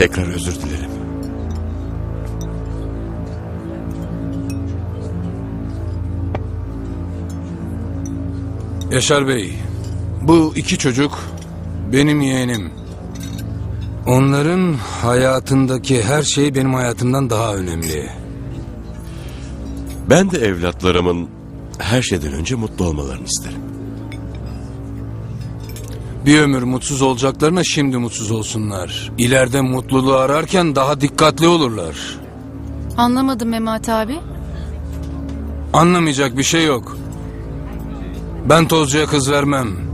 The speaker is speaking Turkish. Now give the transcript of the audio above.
Tekrar özür dilerim. Yaşar Bey, bu iki çocuk benim yeğenim. Onların hayatındaki her şey benim hayatımdan daha önemli. Ben de evlatlarımın her şeyden önce mutlu olmalarını isterim. Bir ömür mutsuz olacaklarına şimdi mutsuz olsunlar. İleride mutluluğu ararken daha dikkatli olurlar. Anlamadım Memat abi. Anlamayacak bir şey yok. Ben tozcuya kız vermem.